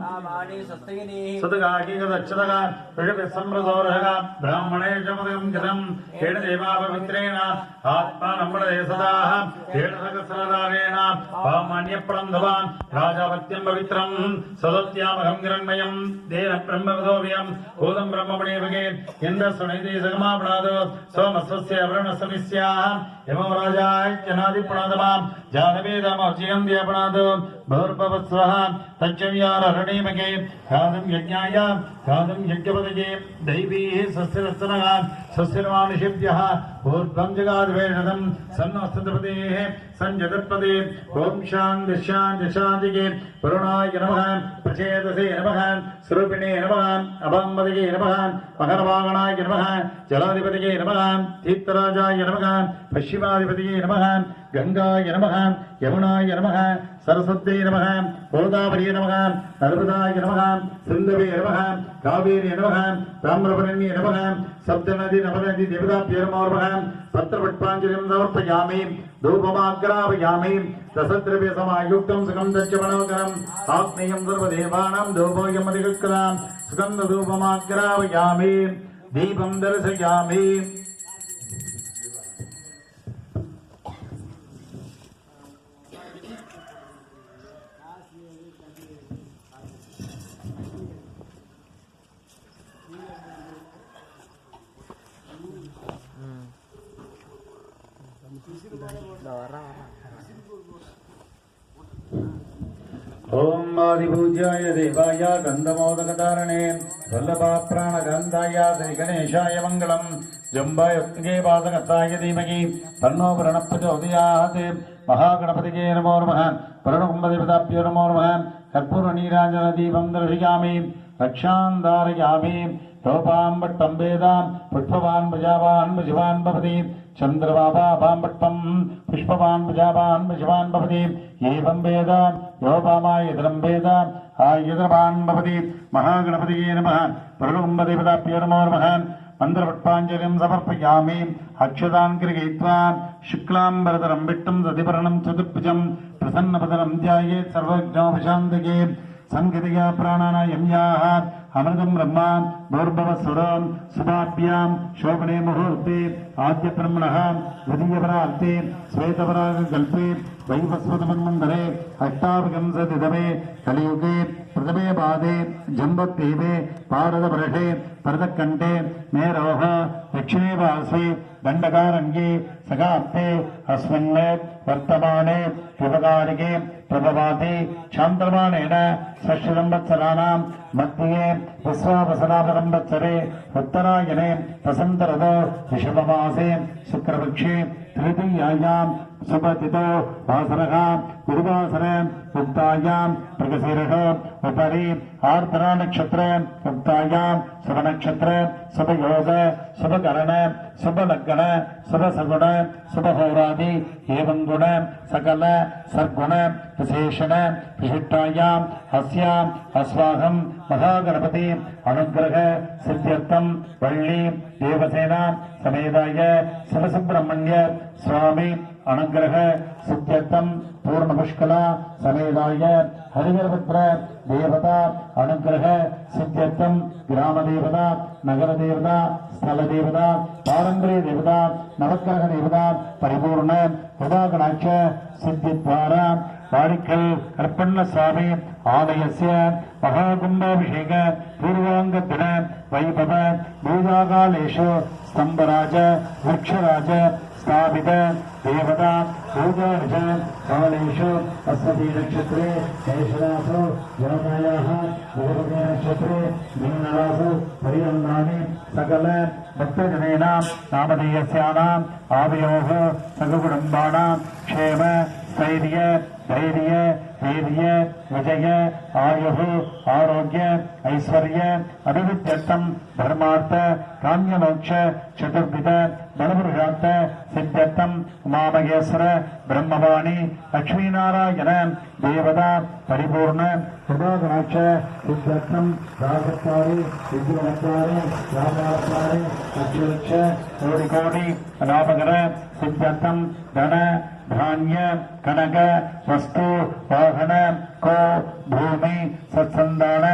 నామాని సస్తగిని సుతగాకీకదక్షతగా విషవిసంప్రదోరహ బ్రాహ్మణే చమదం గతం ఏణ దేవాపవిత్రేణ ఆత్మానంబడే సదా ఏణ సహస్రదారేణ పామాన్యప్రంధవాన్ రాజాపత్యం పవిత్రం సదత్యామహం హిరణ్మయం దేన బ్రహ్మవదోవ్యం భూతం బ్రహ్మణేవగే ఇంద్ర సునైతి సగమాపణాద్ సోమస్వస్య వరుణస్మిస్యాః యమో రాజాయ జనాదిప్రణాదమాం జానవేదమర్జయం వ్యాపణాద్ अरणीमगे ख्यातं यज्ञाय ख्यातं यज्ञपदये दैवी सस्यरत्नः सस्यमानुषेभ्यः ऊर्ध्वं जगाद्वेषदं सन्नस्तपदेः सञ्जतत्पदे ॐ शान्ति शान्ति शान्तिके वरुणाय नमः प्रचेतसे नमः स्वरूपिणे नमः अभाम्बदिके नमः मकरवागणाय नमः जलाधिपतिके नमः तीर्थराजाय नमः पश्चिमाधिपतिके नमः गङ्गाय नमः यमुनाय नमः சரஸ்வத்தை நமக கோதாவரிய நமக நர்மதாய நமக சிந்தவே நமக காவேரி நமக தாமிரபரணி நமக சப்தநதி நவநதி தேவதா பேரமார் நமக पत्रपुष्पाञ्जलिं समर्पयामि धूपमाग्रापयामि रसद्रव्यसमायुक्तं सुगन्धश्च मनोकरम् आग्नेयं सर्वदेवानां धूपोऽयमधिकृतां सुगन्धधूपमाग्रापयामि दीपं दर्शयामि ஓம் ஆதிபூஜாய தேவாய கந்தமோதகதாரணே வல்லபாப்ராணகாந்தாய ஸ்ரீ கணேஷாய மங்களம். ஜம்பாயே பாதகத்தாய தீமகி. தன்னோ பிரணப்பஜோதியாத் மகாகணபதிகே நமோ நம பிரணகும்பதிபதாப்பியோ நமோ நம கற்பூர நீராஞ்சன தீபம் தரிசிக்காமி ரக்ஷாந்தாரயாமி. ரோபாம்பட்டம் வேதாம் புஷ்பவான் பிரஜாவான் சிவான் பவதி சந்திரபாபாபாம்பட்டம் पुष्पवान् प्रजावान् वृषभान् भवति एवं वेद योपामायतनं वेद आयतनवान् भवति महागणपतये नमः प्रलुम्बदेवताभ्यो नमो नमः मन्त्रपुष्पाञ्जलिं समर्पयामि अक्षतान् कृगयित्वा शुक्लाम्बरतरं विट्टं सतिपर्णं चतुर्भुजं प्रसन्नपदनं ध्यायेत् सर्वज्ञोपशान्तके सङ्गतिया प्राणानायम्याः अमृतम ब्रह्मा भूर्भव सुरम सुधाभ्याम शोभने मुहूर्ते आद्य ब्रह्मण द्वितीयपरार्ते श्वेतपराग कल्पे वैवस्वतमन्वन्तरे अष्टावगंसदिदमे कलियुगे प्रथमे पादे जम्बद्वीपे पारदवर्षे भरतकण्ठे मेरोह दक्षिणे पार्श्वे दण्डकारङ्गे सकाप्ते अस्मिन् वर्तमाने युवकारिके பிரபவாதி சாந்திரமானேன சஷ்டிதம்பத்சராணாம் மத்தியே விஸ்வாவசனாபதம்பத்சரே உத்தராயணே வசந்தரதோ ரிஷபமாசே சுக்கரபக்ஷே திருதியாயாம் சுபதிதோ வாசரகா குருவாசரே முக்தாயாம் பிரகசீரகோ உபரி ஆர்த்தரா நட்சத்திர முக்தாயாம் சுபநட்சத்திர சுபயோக சுபகரண சுபலக்கண சுபசகுண சுபஹோராதி ஏவங்குண சகல சர்க்குண விசேஷண விசிட்டாயாம் அஸ்யாம் அஸ்வாகம் மகாகணபதி அனுகிரக சித்தியர்த்தம் வள்ளி தேவசேனா சமேதாய சிவசுப்பிரமணிய சுவாமி அனுகிரக சித்தியர்த்தம் பூர்ணபுஷ்கல சமேதாய ஹரிகரபத்ர தேவதா அனுகிரக சித்தியர்த்தம் கிராம தேவதா நகர தேவதா ஸ்தல தேவதா பாரம்பரிய தேவதா நவக்கிரக தேவதா பரிபூர்ண பிரபாகடாட்ச சித்தித்வாரா வாடிக்கல் கற்பண்ணசாமி ஆலயசிய மகாகும்பாபிஷேக பூர்வாங்க தின வைபவ பூஜாகாலேஷு ஸ்தம்பராஜ விருட்சராஜ स्थापित देवता पूजाभिषु कालेषु अस्मती नक्षत्रे शेषरासु जनतायाः भगवती नक्षत्रे मीनरासु परिणन्नानि सकल भक्तजनेनां नामधेयस्यानाम् आवयोः सककुटुम्बाणां क्षेम स्थैर्य தைரிய வீரிய விஜய ஆயு ஆரோக்கிய ஐஸ்வர்ய அபிவித்தியர்த்தம் தர்மார்த்த காமியமோட்ச சதுர்வித பலபுருஷார்த்த ಉಮಾಮಗೇಶ್ವರ ಬ್ರಹ್ಮವಾಣಿ ಲಕ್ಷ್ಮೀನಾರಾಯಣ ದೇವತಾ ಪರಿಪೂರ್ಣ ಹೃದಯಗಣಾಕ್ಷ ಸಿದ್ಧರ್ಥಂ ರಾಗತ್ತಾರೆ ವಿದ್ಯುಲತ್ತಾರೆ ರಾಮಾತ್ತಾರೆ ಅಕ್ಷಲಕ್ಷ ಕೋಟಿ ಕೋಟಿ ಲಾಭಕರ ಸಿದ್ಧರ್ಥಂ ಧನ ಧಾನ್ಯ ಕನಕ ವಸ್ತು ವಾಹನ ಕೋ ಭೂಮಿ ಸತ್ಸಂದಾನ